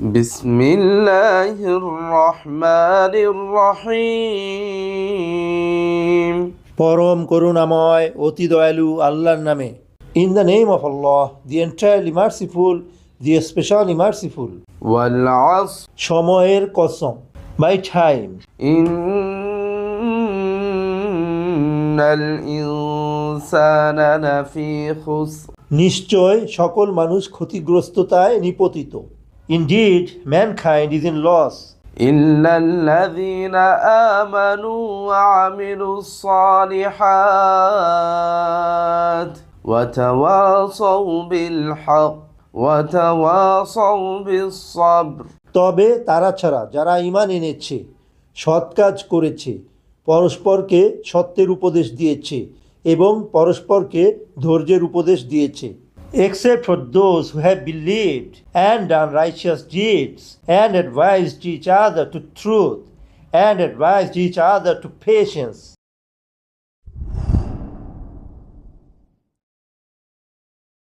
بسم الله الرحمن الرحيم পরম করুণাময় অতি দয়ালু আল্লাহর নামে in the name of Allah the entirely merciful the especially merciful والعصر সময়ের কসম বাই টাইম إن الإنسان لفي خسر নিশ্চয় সকল মানুষ ক্ষতিগ্রস্ততায় নিপতিত indeed mankind is in loss إلا الذين آمنوا وعملوا الصالحات وتواصوا بالحق وتواصوا بالصبر তবে তারা ছাড়া যারা ইমান এনেছে সৎ কাজ করেছে পরস্পরকে সত্যের উপদেশ দিয়েছে এবং পরস্পরকে ধৈর্যের উপদেশ দিয়েছে except for those who have believed and done righteous deeds and advised each other to truth and advised each other to patience